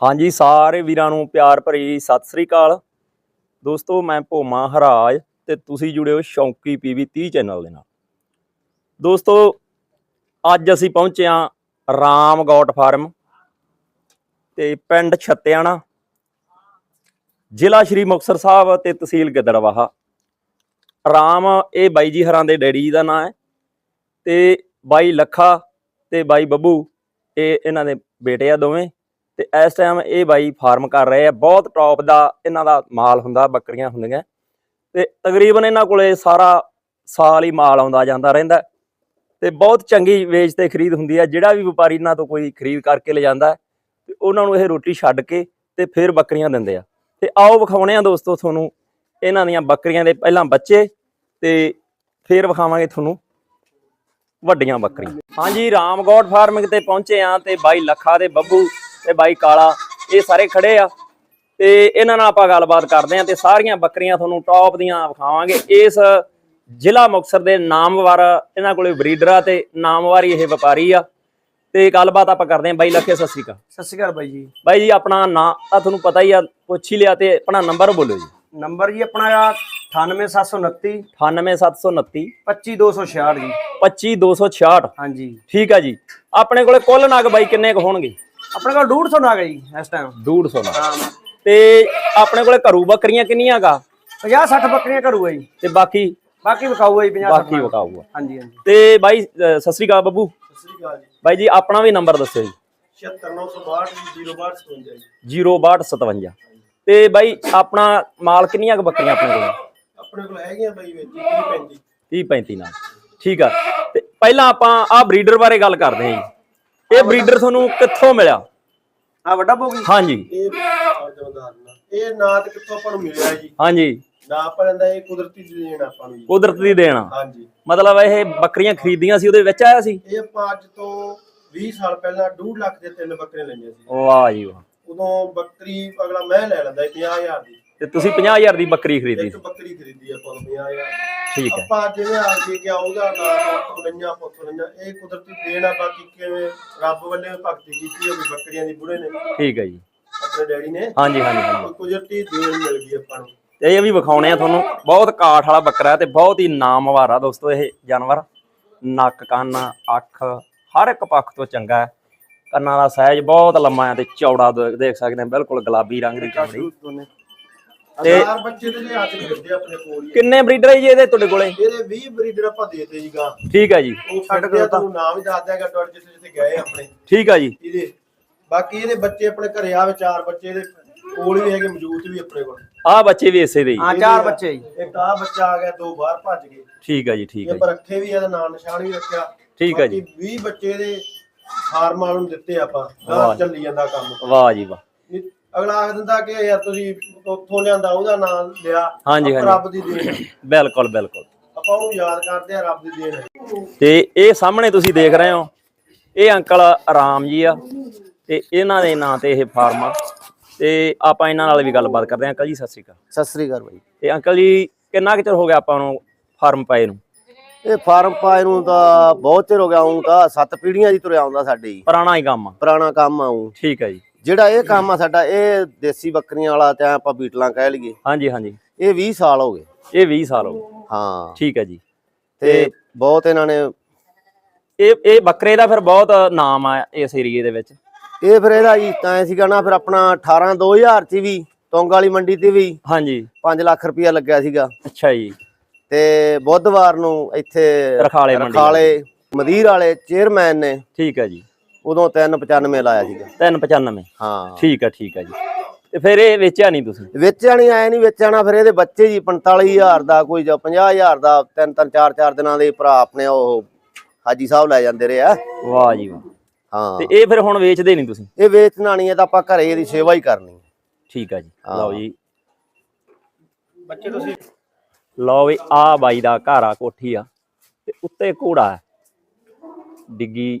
ਹਾਂਜੀ, ਸਾਰੇ ਵੀਰਾਂ ਨੂੰ ਪਿਆਰ ਭਰੀ ਸਤਿ ਸ੍ਰੀ ਅਕਾਲ। ਦੋਸਤੋ, ਮੈਂ ਭੋਮਾ ਹਰਾਜ ਤੇ ਤੁਸੀਂ ਜੁੜੇ ਹੋ ਸ਼ੌਂਕੀ ਪੀਵੀ 30 ਚੈਨਲ ਦੇ ਨਾਲ। ਦੋਸਤੋ, ਅੱਜ ਅਸੀਂ ਪਹੁੰਚੇ ਹਾਂ ਰਾਮ ਗੌਟ ਫਾਰਮ ਤੇ ਪਿੰਡ ਛੱਤਿਆਣਾ, ਜ਼ਿਲ੍ਹਾ ਸ਼੍ਰੀ ਮੁਕਤਸਰ ਸਾਹਿਬ ਤੇ ਤਹਿਸੀਲ ਗਿੱਦੜਵਾਹਾ। ਰਾਮ, ਇਹ ਬਾਈ ਜੀ ਹਰਾਂ ਦੇ ਡੈਡੀ ਜੀ ਦਾ ਨਾਂ ਹੈ ਤੇ ਬਾਈ ਲੱਖਾ ਤੇ ਬਾਈ ਬੱਬੂ, ਇਹ ਇਹਨਾਂ ਦੇ ਬੇਟੇ ਆ ਦੋਵੇਂ। ਤੇ ਇਸ ਟਾਈਮ ਇਹ ਬਾਈ ਫਾਰਮ ਕਰ ਰਹੇ ਆ, ਬਹੁਤ ਟੌਪ ਦਾ ਇਹਨਾਂ ਦਾ ਮਾਲ ਹੁੰਦਾ, ਬੱਕਰੀਆਂ ਹੁੰਦੀਆਂ। ਤੇ ਤਕਰੀਬਨ ਇਹਨਾਂ ਕੋਲੇ ਸਾਰਾ ਸਾਲ ਹੀ ਮਾਲ ਆਉਂਦਾ ਜਾਂਦਾ ਰਹਿੰਦਾ। ਤੇ ਬਹੁਤ ਚੰਗੀ ਵੇਚ ਤੇ ਖਰੀਦ ਹੁੰਦੀ ਹੈ ਜਿਹੜਾ ਵੀ ਵਪਾਰੀ ਇਹਨਾਂ ਤੋਂ ਕੋਈ ਖਰੀਦ ਕਰਕੇ ਲੈ ਜਾਂਦਾ ਤੇ ਉਹਨਾਂ ਨੂੰ ਇਹ ਰੋਟੀ ਛੱਡ ਕੇ ਤੇ ਫਿਰ ਬੱਕਰੀਆਂ ਦਿੰਦੇ ਆ। ਤੇ ਆਓ ਵਿਖਾਉਣੇ ਆ ਦੋਸਤੋ ਤੁਹਾਨੂੰ ਇਹਨਾਂ ਦੀਆਂ ਬੱਕਰੀਆਂ ਦੇ ਪਹਿਲਾਂ ਬੱਚੇ, ਤੇ ਫਿਰ ਵਿਖਾਵਾਂਗੇ ਤੁਹਾਨੂੰ ਵੱਡੀਆਂ ਬੱਕਰੀਆਂ। ਹਾਂਜੀ ਰਾਮਗੌਡ ਫਾਰਮਿੰਗ ਤੇ ਪਹੁੰਚੇ ਆ ਤੇ ਬਾਈ ਲੱਖਾ ਦੇ ਬੱਬੂ ਤੇ ਬਾਈ ਕਾਲਾ ਇਹ ਸਾਰੇ ਖੜੇ ਆ। ਤੇ ਇਹਨਾਂ ਨਾਲ ਆਪਾਂ ਗੱਲਬਾਤ ਕਰਦੇ ਆ ਤੇ ਸਾਰੀਆਂ ਬੱਕਰੀਆਂ ਤੁਹਾਨੂੰ ਟੌਪ ਦੀਆਂ ਵਿਖਾਵਾਂਗੇ। ਇਸ ਜ਼ਿਲ੍ਹਾ ਮੁਕਤਸਰ ਦੇ ਨਾਮਵਰ ਇਹਨਾਂ ਕੋਲੇ ਬਰੀਡਰ ਤੇ ਨਾਮਵਾਰੀ ਇਹ ਵਪਾਰੀ ਆ। ਤੇ ਗੱਲਬਾਤ ਆਪਾਂ ਕਰਦੇ ਆ ਬਾਈ ਲੱਖੇ ਸਤਿ ਸ਼੍ਰੀ ਅਕਾਲ। ਸਤਿ ਸ਼੍ਰੀ ਅਕਾਲ ਬਾਈ ਜੀ। ਬਾਈ ਜੀ ਆਪਣਾ ਨਾਂ ਤਾਂ ਤੁਹਾਨੂੰ ਪਤਾ ਹੀ ਆ ਪੁੱਛ ਹੀ ਲਿਆ ਤੇ ਆਪਣਾ ਨੰਬਰ ਬੋਲੋ ਜੀ। ਨੰਬਰ ਜੀ ਆਪਣਾ ਆ 98729 98729 25266 ਜੀ। 25266 ਹਾਂਜੀ। ਠੀਕ ਆ ਜੀ। ਆਪਣੇ ਕੋਲੇ ਕੁੱਲ ਨਗ ਬਾਈ ਕਿੰਨੇ ਕੁ ਹੋਣਗੇ? ਆਪਣੇ ਕੋਲ 150 ਨਾਗ ਹੈ ਜੀ ਇਸ ਟਾਈਮ 150 ਨਗ ਹਾਂ। ਤੇ ਆਪਣੇ ਕੋਲੇ ਘਰੂ ਬੱਕਰੀਆਂ ਕਿੰਨੀਆਂ ਗਾ 50 60 ਬੱਕਰੀਆਂ ਕਰੂਗਾ ਜੀ। ਤੇ ਬਾਕੀ? ਬਾਕੀ ਵਿਕਾਊ ਹੈ ਜੀ 50 ਬਾਕੀ ਵਕਾਊਗਾ। ਹਾਂਜੀ ਹਾਂਜੀ। ਤੇ ਬਾਈ ਸਤਿ ਸ੍ਰੀ ਅਕਾਲ ਬੱਬੂ। ਸਤਿ ਸ੍ਰੀ ਅਕਾਲ ਜੀ। ਬਾਈ ਜੀ ਆਪਣਾ ਵੀ ਨੰਬਰ ਦੱਸਿਓ ਜੀ। 76962 ਜੀ। 06257 ਤੇ ਬਾਈ ਆਪਣਾ ਮਾਲ ਕਿੰਨੀਆਂ ਕੁ ਬੱਕਰੀਆਂ ਆਪਣੇ ਕੋਲ? ਆਪਣੇ ਕੋਲ ਹੈਗੀਆਂ ਬਾਈ ਵਿੱਚ 30 30 35 ਨਾਲ। ਠੀਕ ਆ। ਤੇ ਪਹਿਲਾਂ ਆਪਾਂ ਆਹ ਬਰੀਡਰ ਬਾਰੇ ਗੱਲ ਕਰਦੇ ਹਾਂ ਜੀ। ਇਹ ਬਰੀਡਰ ਤੁਹਾਨੂੰ ਕਿੱਥੋਂ ਮਿਲਿਆ? ਆ ਵੱਡਾ ਬੋਗੀ। ਹਾਂਜੀ। ਇਹ ਇਹ ਨਾਂ ਤੇ ਕਿੱਥੋਂ ਆਪਾਂ ਨੂੰ ਮਿਲਿਆ ਜੀ? ਹਾਂਜੀ। ਨਾ ਆਪਾਂ ਲੈਂਦਾ ਇਹ ਕੁਦਰਤੀ ਦੇਣ ਆਪਾਂ ਨੂੰ ਜੀ। ਕੁਦਰਤ ਦੀ ਦੇਣਾ। ਹਾਂਜੀ। ਮਤਲਬ ਇਹ ਬੱਕਰੀਆਂ ਖਰੀਦੀਆਂ ਸੀ ਉਹਦੇ ਵਿੱਚ ਆਇਆ ਸੀ? ਇਹ ਆਪਾਂ ਅੱਜ ਤੋਂ 20 ਸਾਲ ਪਹਿਲਾਂ 2 ਲੱਖ ਦੇ ਤਿੰਨ ਬੱਕਰੇ ਲਈਆਂ ਸੀ। ਵਾਹ ਜੀ ਵਾਹ। ਉਦੋਂ ਬੱਕਰੀ ਅਗਲਾ ਮੈਂ ਲੈ ਲੈਂਦਾ ਸੀ 50000 ਦੀ। ਤੇ ਤੁਸੀਂ 50000 ਦੀ ਬੱਕਰੀ ਖਰੀਦੀ। ਇੱਕ ਬੱਕਰੀ ਖਰੀਦੀ ਆਪਾਂ ਨੂੰ 50000 ਦੀ ਠੀਕ ਹੈ। ਆਪਾਂ ਜਿਵੇਂ ਆ ਕੇ ਕਿ ਉਹਦਾ ਨਾਮ ਪੁੱਤਲੀਆਂ ਪੁੱਤਲੀਆਂ ਇਹ ਕੁਦਰਤੀ ਦੇਣ ਆ ਬਾਕੀ ਕਿਵੇਂ ਰੱਬ ਵੱਲੋਂ ਭਗਤੀ ਕੀਤੀ ਹੋਵੇ ਬੱਕਰੀਆਂ ਦੀ ਬੁੜੇ ਨੇ। ਠੀਕ ਹੈ ਜੀ। ਆਪਣੇ ਡੈਡੀ ਨੇ। ਹਾਂਜੀ ਹਾਂਜੀ ਹਾਂਜੀ। ਕੁਦਰਤੀ ਦੇਣ ਮਿਲ ਗਈ ਆਪਾਂ ਨੂੰ। ਤੇ ਇਹ ਵੀ ਵਿਖਾਉਣੇ ਆ ਤੁਹਾਨੂੰ ਬਹੁਤ ਕਾਠ ਵਾਲਾ ਬੱਕਰਾ ਤੇ ਬਹੁਤ ਹੀ ਨਾਮਵਾਰ ਦੋਸਤੋ ਇਹ ਜਾਨਵਰ। ਨੱਕ ਕੰਨ ਅੱਖ ਹਰ ਇੱਕ ਪੱਖ ਤੋਂ ਚੰਗਾ ਹੈ। ਕੰਨਾਂ ਦਾ ਸਾਈਜ਼ ਬਹੁਤ ਲੰਮਾ ਹੈ ਤੇ ਚੌੜਾ ਦੇਖ ਸਕਦੇ ਆ ਬਿਲਕੁਲ ਗੁਲਾਬੀ ਰੰਗ ਦੀ ਚਮੜੀ। ਤੇ- ਹਜ਼ਾਰ ਬੱਚੇ ਤੇ ਅੱਜ ਫਿਰਦੇ ਆਪਣੇ ਕੋਲ ਹੀ। ਕਿੰਨੇ ਬਰੀਡਰ ਹੈ ਜੀ ਇਹਦੇ ਤੁਹਾਡੇ ਕੋਲੇ? ਇਹਦੇ 20 ਬਰੀਡਰ ਆਪਾਂ ਦੇਤੇ ਜੀ ਗਾਂ। ਠੀਕ ਹੈ ਜੀ। ਉਹ ਛੱਡ ਕੇ ਤੁਹਾਨੂੰ ਨਾਮ ਵੀ ਦੱਸ ਦਿਆਂਗਾ ਡਾਟ ਜਿੱਥੇ ਜਿੱਥੇ ਗਏ ਆਪਣੇ। ਠੀਕ ਹੈ ਜੀ। ਇਹਦੇ ਬਾਕੀ ਇਹਦੇ ਬੱਚੇ ਆਪਣੇ ਘਰੇ ਆਵੇ ਚਾਰ ਬੱਚੇ ਇਹਦੇ ਕੋਲ ਵੀ ਹੈਗੇ ਮੌਜੂਦ ਵੀ ਆਪਣੇ ਕੋਲ। ਆਹ ਬੱਚੇ ਵੀ ਇਸੇ ਦੇ ਹੀ ਹਾਂ ਚਾਰ ਬੱਚੇ ਜੀ। ਇੱਕ ਆਹ ਬੱਚਾ ਆ ਗਿਆ ਦੋ ਬਾਹਰ ਭੱਜ ਗਏ। ਠੀਕ ਹੈ ਜੀ ਠੀਕ ਹੈ ਇਹ ਜੀ। ਪਰ ਰੱਖੇ ਵੀ ਇਹਦਾ ਨਾਮ ਨਿਸ਼ਾਨ ਵੀ ਰੱਖਿਆ। ਠੀਕ ਹੈ ਜੀ। ਬਾਕੀ 20 ਬੱਚੇ ਦੇ ਫਾਰਮਾਂ ਨੂੰ ਦਿੱਤੇ ਆਪਾਂ। ਵਾਹ ਜੀ। ਚੱਲੀ ਜਾਂਦਾ ਕੰਮ। ਵਾਹ ਜੀ ਵਾਹ। ਨਹੀਂ, ਅਗਲਾ ਆਖ ਦਿੰਦਾ ਕਿ ਯਾਰ ਤੁਸੀਂ ਉੱਥੋਂ ਲਿਆਂਦਾ ਉਹਦਾ ਨਾਮ ਲਿਆ। ਹਾਂਜੀ, ਆਪਾਂ ਹਾਂਜੀ। ਰੱਬ ਦੀ ਦੇਣ ਹੈ। ਬਿਲਕੁਲ ਬਿਲਕੁਲ। ਆਪਾਂ ਉਹਨੂੰ ਯਾਦ ਕਰਦੇ ਆ ਰੱਬ ਦੀ ਦੇਣ ਹੈ ਤੇ ਇਹ ਸਾਹਮਣੇ ਤੁਸੀਂ ਦੇਖ ਰਹੇ ਹੋ ਇਹ ਅੰਕਲ ਰਾਮ ਜੀ ਆ ਤੇ ਇਹਨਾਂ ਦੇ ਨਾਂ ਤੇ ਇਹ ਫਾਰਮ ਆ। ਤੇ ਆਪਾਂ ਇਹਨਾਂ ਨਾਲ ਵੀ ਗੱਲਬਾਤ ਕਰਦੇ ਹਾਂ। ਅੰਕਲ ਜੀ ਸਤਿ ਸ਼੍ਰੀ ਅਕਾਲ। ਸਤਿ ਸ੍ਰੀ ਅਕਾਲ ਬਾਈ। ਤੇ ਅੰਕਲ ਜੀ ਕਿੰਨਾ ਕੁ ਚਿਰ ਹੋ ਗਿਆ ਆਪਾਂ ਨੂੰ ਫਾਰਮ ਪਾਏ ਨੂੰ? ਇਹ ਫਾਰਮ ਪਾਏ ਨੂੰ ਤਾਂ ਬਹੁਤ ਚਿਰ ਹੋ ਗਿਆ ਹੂੰ ਤਾਂ ਸੱਤ ਪੀੜ੍ਹੀਆਂ ਦੀ ਤੁਰਿਆ ਆਉਂਦਾ ਸਾਡੇ ਹੀ। ਪੁਰਾਣਾ ਹੀ ਕੰਮ ਆ। ਪੁਰਾਣਾ ਕੰਮ ਆਉਂ ਠੀਕ ਹੈ ਜੀ। ਜਿਹੜਾ ਇਹ ਕੰਮ ਆ ਸਾਡਾ ਇਹ ਦੇਸੀ ਬੱਕਰੀਆਂ ਵਾਲਾ ਤੇ ਆਪਾਂ ਬੀਟਲਾਂ ਕਹਿ ਲਈਏ। ਹਾਂਜੀ ਹਾਂਜੀ। ਇਹ 20 ਸਾਲ ਹੋ ਗਏ। ਇਹ 20 ਸਾਲ ਹੋ ਗਏ। ਹਾਂ। ਠੀਕ ਹੈ ਜੀ। ਤੇ ਬਹੁਤ ਇਹਨਾਂ ਨੇ ਇਹ ਇਹ ਬੱਕਰੇ ਦਾ ਫਿਰ ਬਹੁਤ ਨਾਮ ਆ ਇਸ ਏਰੀਏ ਦੇ ਵਿੱਚ। ਇਹ ਫਿਰ ਇਹਦਾ ਜੀ ਤਾਂ ਸੀਗਾ ਨਾ ਫਿਰ ਆਪਣਾ 18 2000 ਚ ਵੀ ਤੋਂਗ ਵਾਲੀ ਮੰਡੀ ਤੇ ਵੀ ਹਾਂਜੀ। 5 ਲੱਖ ਰੁਪਇਆ ਲੱਗਿਆ ਸੀਗਾ। ਅੱਛਾ ਜੀ। ਤੇ ਬੁੱਧਵਾਰ ਨੂੰ ਇੱਥੇ ਰਖਾਲੇ ਮੰਡੀ ਰਖਾਲੇ ਮਦੀਰ ਵਾਲੇ ਚੇਅਰਮੈਨ ਨੇ ਠੀਕ ਹੈ ਜੀ। ਉਦੋਂ 395 ਲਾਇਆ ਸੀਗਾ। 395 ਹਾਂ। ਠੀਕ ਹੈ ਠੀਕ ਹੈ ਜੀ। ਤੇ ਫਿਰ ਇਹ ਵੇਚਿਆ ਨਹੀਂ ਤੁਸੀਂ? ਵੇਚਿਆ ਨਹੀਂ ਆਇਆ ਨਹੀਂ ਵੇਚਣਾ ਫਿਰ ਇਹਦੇ ਬੱਚੇ ਜੀ 45000 ਦਾ ਕੋਈ ਜਾਂ 50000 ਦਾ ਤਿੰਨ ਤਿੰਨ ਚਾਰ ਚਾਰ ਦਿਨਾਂ ਦੇ ਭਰਾ ਆਪਣੇ ਉਹ ਹਾਜੀ ਸਾਹਿਬ ਲੈ ਜਾਂਦੇ ਰਹੇ ਆ। ਵਾਹ ਜੀ ਵਾਹ। ਹਾਂ। ਤੇ ਇਹ ਫਿਰ ਹੁਣ ਵੇਚਦੇ ਨਹੀਂ ਤੁਸੀਂ? ਇਹ ਵੇਚਣਾ ਨਹੀਂ ਹੈ ਤਾਂ ਆਪਾਂ ਘਰੇ ਇਹਦੀ ਸੇਵਾ ਹੀ ਕਰਨੀ। ਠੀਕ ਹੈ ਜੀ। ਲਓ ਜੀ। ਬੱਚੇ ਤੁਸੀਂ ਲਓ ਵੀ ਆ ਬਾਈ ਦਾ ਘਰ ਆ ਕੋਠੀ ਆ। ਤੇ ਉੱਤੇ ਘੋੜਾ ਡਿੱਗੀ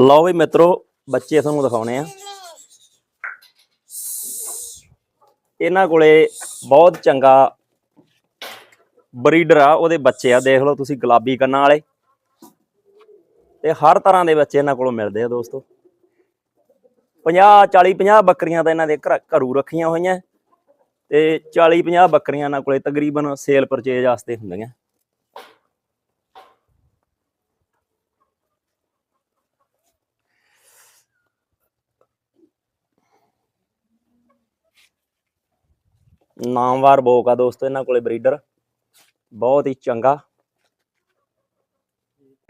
ਲਓ ਵੀ ਮਿੱਤਰੋ, ਬੱਚੇ ਤੁਹਾਨੂੰ ਦਿਖਾਉਣੇ ਆ। ਇਹਨਾਂ ਕੋਲੇ ਬਹੁਤ ਚੰਗਾ ਬਰੀਡਰ ਆ, ਉਹਦੇ ਬੱਚੇ ਆ। ਦੇਖ ਲਓ ਤੁਸੀਂ ਗੁਲਾਬੀ ਕੰਨਾਂ ਵਾਲੇ। ਤੇ ਹਰ ਤਰ੍ਹਾਂ ਦੇ ਬੱਚੇ ਇਹਨਾਂ ਕੋਲੋਂ ਮਿਲਦੇ ਆ ਦੋਸਤੋ। 50 40 50 ਬੱਕਰੀਆਂ ਤਾਂ ਇਹਨਾਂ ਦੇ ਘਰ- ਘਰੂ ਰੱਖੀਆਂ ਹੋਈਆਂ। ਤੇ 40 50 ਬੱਕਰੀਆਂ ਇਹਨਾਂ ਕੋਲੇ ਤਕਰੀਬਨ ਸੇਲ ਪਰਚੇਜ ਵਾਸਤੇ ਹੁੰਦੀਆਂ। ਨਾਮਵਾਰ ਬੋਕ ਆ ਦੋਸਤੋ ਇਹਨਾਂ ਕੋਲੇ ਬਰੀਡਰ। ਬਹੁਤ ਹੀ ਚੰਗਾ।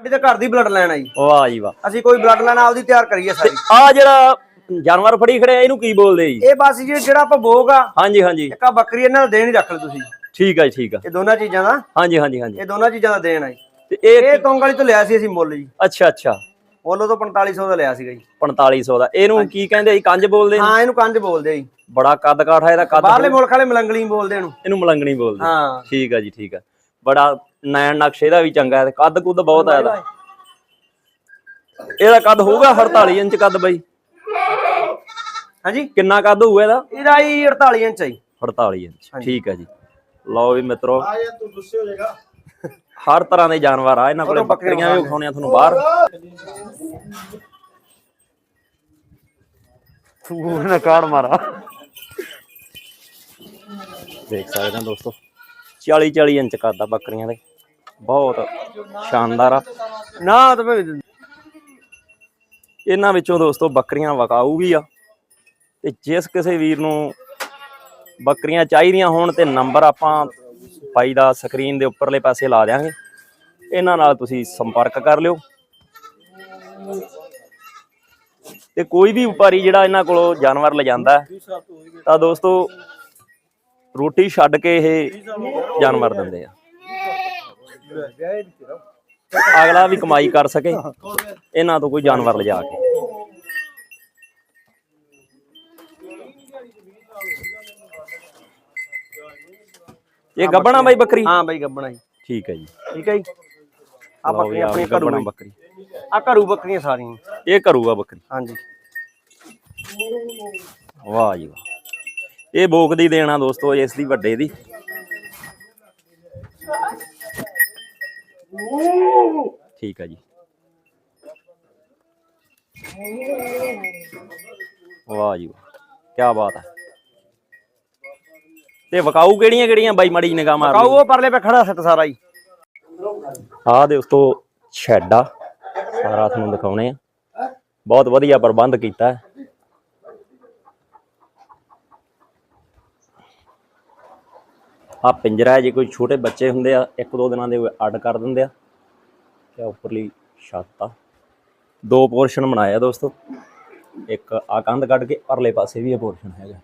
ਸਾਡੀ ਤਾਂ ਘਰ ਦੀ ਬਲੱਡ ਲਾਈਨ ਆ ਜੀ ਵਾਹ ਜੀ ਵਾਹ। ਅਸੀਂ ਕੋਈ ਬਲੱਡ ਲਾਈਨ ਆਪਦੀ ਤਿਆਰ ਕਰੀਏ ਸਾਰੀ। ਆ ਜਿਹੜਾ ਜਾਨਵਰ ਫੜੀ ਖੜਿਆ ਇਹਨੂੰ ਕੀ ਬੋਲਦੇ ਜੀ? ਇਹ ਬਸ ਜੀ ਜਿਹੜਾ ਆਪਾਂ ਭੋਗ ਆ ਹਾਂਜੀ ਹਾਂਜੀ। ਇੱਕ ਆ ਬੱਕਰੀ ਇਹਨਾਂ ਦਾ ਦੇਣ ਹੀ ਰੱਖ ਲਓ ਤੁਸੀਂ। ਠੀਕ ਹੈ ਜੀ ਠੀਕ ਆ। ਇਹ ਦੋਨਾਂ ਚੀਜ਼ਾਂ ਦਾ। ਹਾਂਜੀ ਹਾਂਜੀ ਹਾਂਜੀ। ਇਹ ਦੋਨਾਂ ਚੀਜ਼ਾਂ ਦਾ ਦੇਣ ਆ ਜੀ ਤੇ ਇਹ ਇਹ ਤੋਂਗ ਵਾਲੀ ਤੋਂ ਲਿਆ ਸੀ ਅਸੀਂ ਮੁੱਲ ਜੀ। ਅੱਛਾ ਅੱਛਾ। ਮੁੱਲ ਉਹ ਤੋਂ 4500 ਦਾ ਲਿਆ ਸੀਗਾ ਜੀ। 4500 ਦਾ। ਇਹਨੂੰ ਕੀ ਕਹਿੰਦੇ ਜੀ? ਕੰਜ ਬੋਲਦੇ ਨੇ? ਹਾਂ ਇਹਨੂੰ ਕੰਜ ਬੋਲਦੇ ਆ ਜੀ। ਬੜਾ ਕੱਦ ਕਾਠਾ ਇਹਦਾ ਕੱਦ ਬਾਹਰਲੇ ਮੁਲਕ ਵਾਲੇ ਮਲੰਗਲੀ ਬੋਲਦੇ ਇਹਨੂੰ। ਇਹਨੂੰ ਮਲੰਗਣੀ ਬੋਲਦੇ ਹਾਂ। ਠੀਕ ਆ ਜੀ ਠੀਕ ਆ। ਬੜਾ ਨੈਣ ਨਕਸ਼ੇ ਦਾ ਵੀ ਚੰਗਾ ਹੈ। ਤੇ ਕੱਦ ਕੁੱਦ ਬਹੁਤ ਆ ਇਹਦਾ। ਇਹਦਾ ਕੱਦ ਹੋਊਗਾ 48 ਇੰਚ ਕੱਦ ਬਈ। ਹਾਂਜੀ? ਕਿੰਨਾ ਕੱਦ ਹੋਊਗਾ ਇਹਦਾ? ਇਹਦਾ ਜੀ 48 ਇੰਚ ਹੈ ਜੀ। 48 ਇੰਚ। ਠੀਕ ਹੈ ਜੀ। ਲਓ ਵੀ ਮਿੱਤਰੋ। ਆ ਯਾਰ ਤੂੰ ਗੁੱਸੇ ਹੋ ਜਾਏਗਾ। ਹਰ ਤਰ੍ਹਾਂ ਦੇ ਜਾਨਵਰ ਆ ਇਹਨਾਂ ਕੋਲੇ ਬੱਕਰੀਆਂ ਵੀ ਵਿਖਾਉਣੀਆਂ ਤੁਹਾਨੂੰ ਬਾਹਰ। ਤੂੰ ਨਾ ਕਾੜ ਮਾਰਾ। ਦੇਖ ਸਕਦੇ ਹੋ ਦੋਸਤੋ। 40 40 ਇੰਚ ਆ ਬੱਕਰੀਆਂ ਦੇ। ਬਹੁਤ ਸ਼ਾਨਦਾਰ ਆ। ਨਾ ਤਾਂ ਮੈਂ ਇਹਨਾਂ ਵਿੱਚੋਂ ਦੋਸਤੋ ਬੱਕਰੀਆਂ ਵਕਾਊ ਵੀ ਆ। ਤੇ ਜਿਸ ਕਿਸੇ ਵੀਰ ਨੂੰ ਬੱਕਰੀਆਂ ਚਾਹੀਦੀਆਂ ਹੋਣ ਤੇ ਨੰਬਰ ਆਪਾਂ ਬਾਈ ਦਾ ਸਕਰੀਨ ਦੇ ਉੱਪਰਲੇ ਪਾਸੇ ਲਾ ਦਿਆਂਗੇ। ਇਹਨਾਂ ਨਾਲ ਤੁਸੀਂ ਸੰਪਰਕ ਕਰ ਲਿਓ। ਤੇ ਕੋਈ ਵੀ ਵਪਾਰੀ ਜਿਹੜਾ ਇਹਨਾਂ ਕੋਲੋਂ ਜਾਨਵਰ ਲਿਜਾਂਦਾ ਤਾਂ ਦੋਸਤੋ, ਰੋਟੀ ਛੱਡ ਕੇ ਇਹ ਜਾਨਵਰ ਦਿੰਦੇ ਆ। ਅਗਲਾ ਵੀ ਕਮਾਈ ਕਰ ਸਕੇ। ਇਹਨਾਂ ਤੋਂ ਕੋਈ ਜਾਨਵਰ ਲਿਜਾ ਕੇ। ਇਹ ਗੱਬਣਾ ਬਾਈ ਬੱਕਰੀ? ਹਾਂ ਬਾਈ ਗੱਬਣਾ ਜੀ। ਠੀਕ ਹੈ ਜੀ। ਠੀਕ ਹੈ ਜੀ? ਆ ਬੱਕਰੀ ਆਪਣੀ ਘਰੂ ਬੱਕਰੀ। ਆ ਘਰੂ ਬੱਕਰੀਆਂ ਸਾਰੀਆਂ। ਇਹ ਕਰੂਗਾ ਬੱਕਰੀ। ਹਾਂਜੀ। ਵਾਹ ਜੀ ਵਾਹ। ਇਹ ਬੋਕ ਦੀ ਦੇਣਾ ਦੋਸਤੋ ਇਸ ਦੀ ਵੱਡੇ ਦੀ। ਠੀਕ ਹੈ ਜੀ। ਵਾਹ ਜੀ ਵਾਹ। ਕੀ ਬਾਤ ਹੈ। ਤੇ ਵਕਾਊ ਕਿਹੜੀਆਂ ਕਿਹੜੀਆਂ ਬਾਈ ਮੜੀ ਨਿਗਾਹ ਮਾਰ ਕਾਉ ਉਹ ਪਰਲੇ ਪੇ ਖੜਾ ਸੱਟ ਸਾਰਾ ਜੀ। ਆਹ ਦੇ ਉਸਤੋਂ ਸ਼ੈੱਡ ਆ ਸਾਰਾ ਤੁਹਾਨੂੰ ਦਿਖਾਉਣੇ ਆ। ਬਹੁਤ ਵਧੀਆ ਪ੍ਰਬੰਧ ਕੀਤਾ ਹੈ। ਆ ਪਿੰਜਰਾ ਹੈ, ਜੇ ਕੋਈ ਛੋਟੇ ਬੱਚੇ ਹੁੰਦੇ ਆ ਇੱਕ ਦੋ ਦਿਨਾਂ ਦੇ ਅੱਡ ਕਰ ਦਿੰਦੇ ਆ। ਤੇ ਉੱਪਰਲੀ ਛੱਤ ਆ। ਦੋ ਪੋਰਸ਼ਨ ਬਣਾਇਆ ਦੋਸਤੋ। ਇੱਕ ਆ ਕੰਧ ਕੱਢ ਕੇ ਪਰਲੇ ਪਾਸੇ ਵੀ ਇਹ ਪੋਰਸ਼ਨ ਹੈਗਾ।